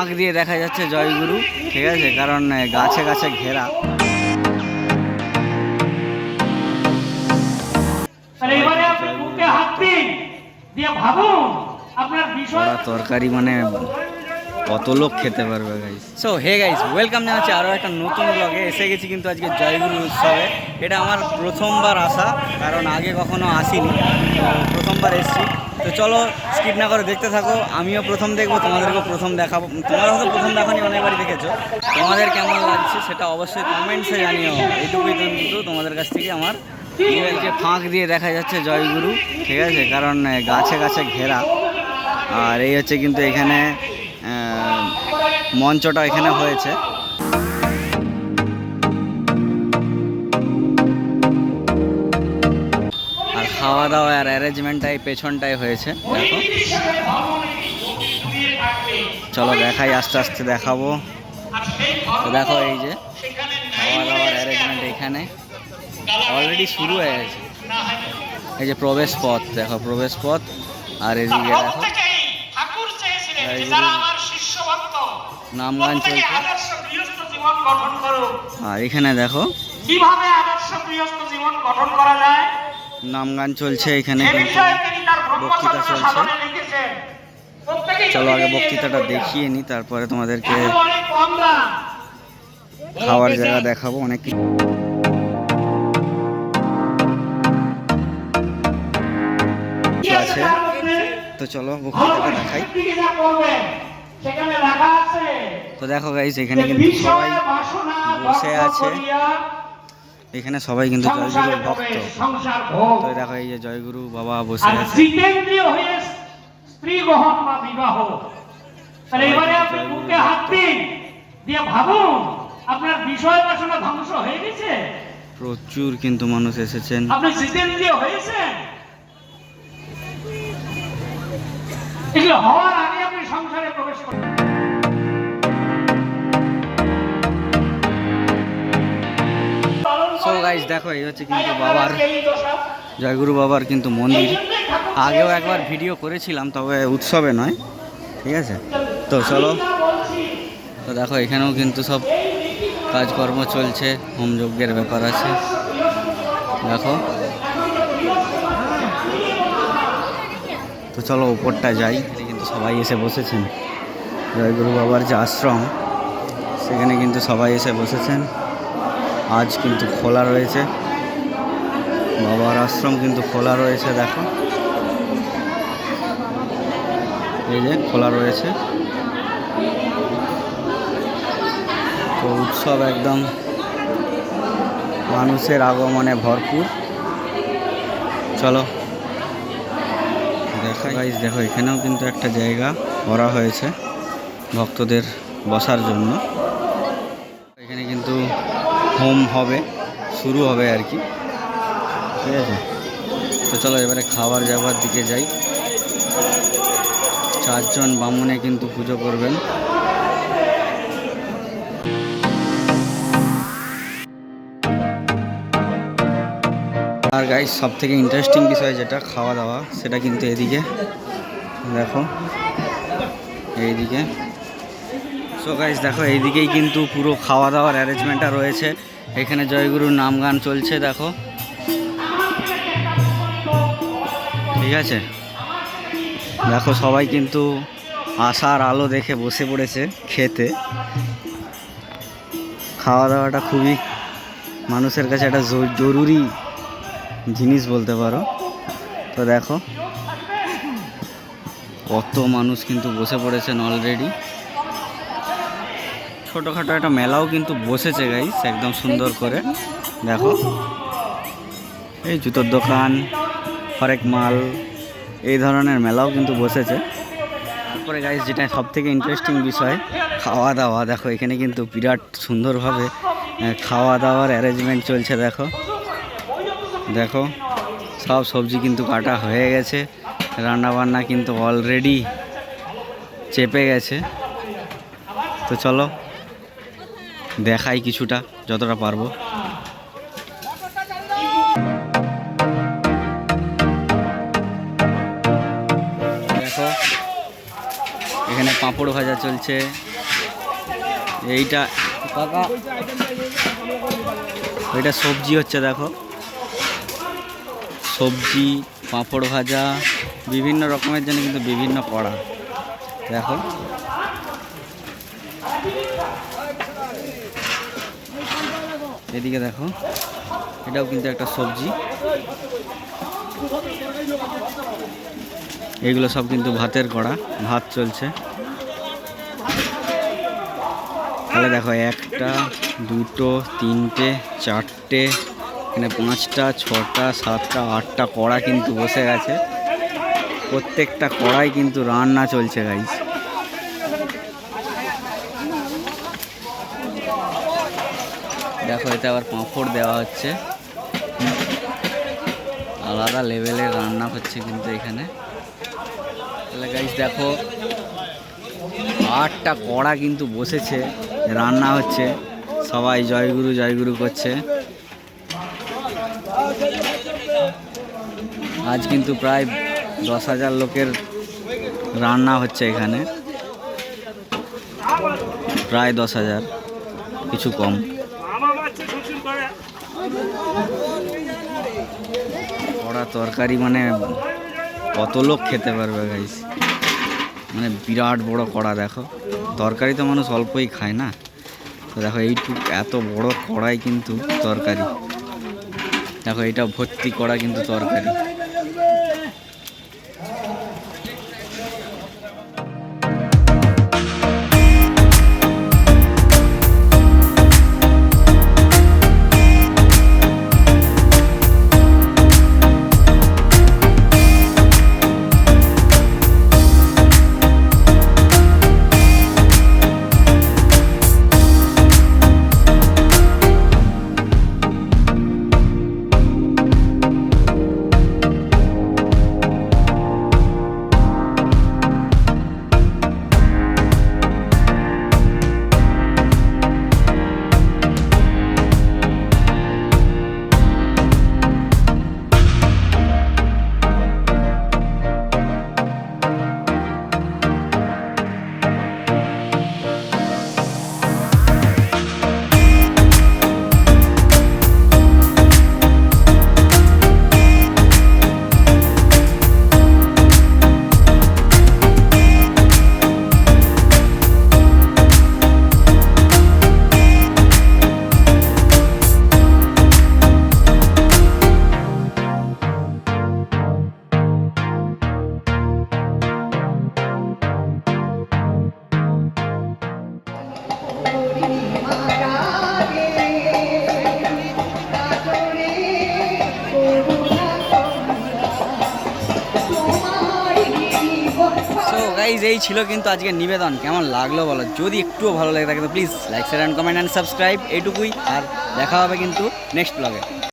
ফাঁক দিয়ে দেখা যাচ্ছে জয়গুরু ঠিক আছে? কারণ গাছে গাছে ঘেরা। তরকারি মানে কত লোক খেতে পারবে guys so hey guys welcome জানাচ্ছি আরও একটা নতুন ব্লগে এসে গেছি কিন্তু আজকে জয়গুরু উৎসবে। এটা আমার প্রথমবার আসা কারণ আগে কখনো আসিনি। প্রথমবার এসেছি। তো চলো স্কিপ না করে দেখতে থাকো। আমিও প্রথম দেখব, তোমাদেরকেও প্রথম দেখাবো। তোমরা হয়তো প্রথম দেখানি অনেকবারই দেখেছ। তোমাদের কেমন লাগছে সেটা অবশ্যই কমেন্টসে জানিও। এইটুকুই কিন্তু তোমাদের কাছ থেকে আমার। যে ফাঁক দিয়ে দেখা যাচ্ছে জয়গুরু, ঠিক আছে? কারণ গাছে গাছে ঘেরা। আর এই হচ্ছে কিন্তু এখানে মঞ্চটা এখানে হয়েছে। খাওয়া দাওয়া আর অ্যারেঞ্জমেন্টটাই পেছনটাই হয়েছে। দেখো। চলো দেখাই আস্তে আস্তে দেখাবো। দেখো এই যে খাওয়া দাওয়ার অ্যারেঞ্জমেন্ট এখানে। অলরেডি শুরু হয়ে গেছে। এই যে প্রবেশ পথ দেখো প্রবেশ পথ। আর এদিকে দেখো। প্রত্যেকেই ঠাকুর চেয়েছিলেন যে জয় যারা গুরু। আমার শিষ্য ভক্ত নাম গান চলছে। আর এখানে দেখো। কীভাবে আদর্শ গৃহস্থ জীবন গঠন করা যায়? নাম গান চলছে এখানে। বক্তৃতা চলছে। চলো আগে বক্তৃতাটা দেখিয়ে নিই তারপরে তোমাদেরকে খাওয়ার জায়গা দেখাবো অনেক কিছু। আছে তো চলো বক্তৃতাটা দেখাই। তো দেখো গাইজ এখানে কিন্তু সবাই বসে আছে। এখানে সবাই কিন্তু সংসারে জয়গুরুর ভক্ত। তো দেখো এই যে জয়গুরু বাবা বসে আছে। স্ত্রী গ্রহণ বা বিবাহ। তাহলে এবারে আপনি বুকে হাত দিন দিয়ে ভাবুন আপনার বিষয় বাসনা ধ্বংস হয়ে গেছে? প্রচুর কিন্তু মানুষ এসেছেন। আপনি জিতেন্দ্রীয় হয়েছেন? এগুলো হওয়ার গাইজ দেখো, এই হচ্ছে কিন্তু বাবার, জয়গুরু বাবার কিন্তু মন্দির। আগেও একবার ভিডিও করেছিলাম, তবে উৎসবে নয়, ঠিক আছে? তো চলো, তো দেখো, এখানেও কিন্তু সব কাজকর্ম চলছে হোমযজ্ঞের ব্যাপার আছে। দেখো। তো চলো, উপরটা যাই কিন্তু সবাই এসে বসেছেন। জয়গুরু বাবার যে আশ্রম, সেখানে কিন্তু সবাই এসে বসেছেন। আজ কিন্তু খোলা রয়েছে। বাবার আশ্রম কিন্তু খোলা রয়েছে, দেখো। এই যে খোলা রয়েছে। তো উৎসব একদম মানুষের আগমনে ভরপুর। চলো। দেখা গাইজ দেখো, এখানেও কিন্তু একটা জায়গা করা হয়েছে ভক্তদের বসার জন্য। হোম হবে, শুরু হবে আর কি। ঠিক আছে? তো চলো এবারে খাবার যাবার দিকে যাই। চারজন বামুনে কিন্তু পুজো করবেন। আর গাইস সব থেকে ইন্টারেস্টিং বিষয় যেটা, খাওয়া দাওয়া, সেটা কিন্তু এদিকে। দেখো, এইদিকে। সো গাইস দেখো, এইদিকেই কিন্তু পুরো খাওয়া দাওয়ার অ্যারেঞ্জমেন্টটা রয়েছে। এখানে জয়গুরুর নাম গান চলছে, দেখো। ঠিক আছে? দেখো, সবাই কিন্তু আশার আলো দেখে বসে পড়েছে খেতে। খাওয়া দাওয়াটা খুবই মানুষের কাছে একটা জরুরি জিনিস বলতে পারো। তো দেখো, কত মানুষ কিন্তু বসে পড়েছেন অলরেডি ছোটোখাটো একটা মেলাও কিন্তু বসেছে গাইস একদম সুন্দর করে। দেখো। এই জুতোর দোকান, হরেক মাল, এই ধরনের মেলাও কিন্তু বসেছে। তারপরে গাইস যেটা সব থেকে ইন্টারেস্টিং বিষয় খাওয়া দাওয়া দেখো, এখানে কিন্তু বিরাট সুন্দরভাবে খাওয়া দাওয়ার অ্যারেঞ্জমেন্ট চলছে, দেখো। দেখো, সব সবজি কিন্তু কাটা হয়ে গেছে। রান্না বান্না কিন্তু অলরেডি চেপে গেছে। তো চলো দেখাই কিছুটা, যতটা পারব। দেখো, এখানে পাঁপড় ভাজা চলছে। এইটা এটা সবজি হচ্ছে, দেখো। সবজি, পাঁপড় ভাজা, বিভিন্ন রকমের জন্য কিন্তু বিভিন্ন কড়া। দেখো। এদিকে দেখো, এটাও কিন্তু একটা সবজি। এগুলো সব কিন্তু ভাতের কড়া, ভাত চলছে। তাহলে দেখো, একটা, দুটো, তিনটে, চারটে, এখানে পাঁচটা, ছটা, সাতটা, আটটা কড়া কিন্তু বসে গেছে প্রত্যেকটা কড়াই কিন্তু রান্না চলছে গাইস দেখো, এতে আবার পাঁপড় দেওয়া হচ্ছে। আলাদা লেভেলের রান্না হচ্ছে কিন্তু এখানে। তাহলে গাইস দেখো, আটটা কড়া কিন্তু বসেছে, রান্না হচ্ছে। সবাই জয়গুরু জয়গুরু করছে। আজ কিন্তু প্রায় দশ হাজার লোকের রান্না হচ্ছে এখানে। প্রায় দশ হাজার, কিছু কম। কড়া তরকারি মানে কত লোক খেতে পারবে গাইস মানে বিরাট বড় কড়া, দেখো। তরকারি তো মানুষ অল্পই খায় না। তো দেখো, এইটুক এত বড় কড়াই কিন্তু তরকারি। দেখো, এটা ভর্তি করা কিন্তু তরকারি। গাইজ এই ছিল কিন্তু আজকের নিবেদন। কেমন লাগল বলো? যদি একটুও ভালো লাগে থাকে তো please like share and comment and subscribe এটুকুই। আর দেখা হবে কিন্তু নেক্সট ব্লগে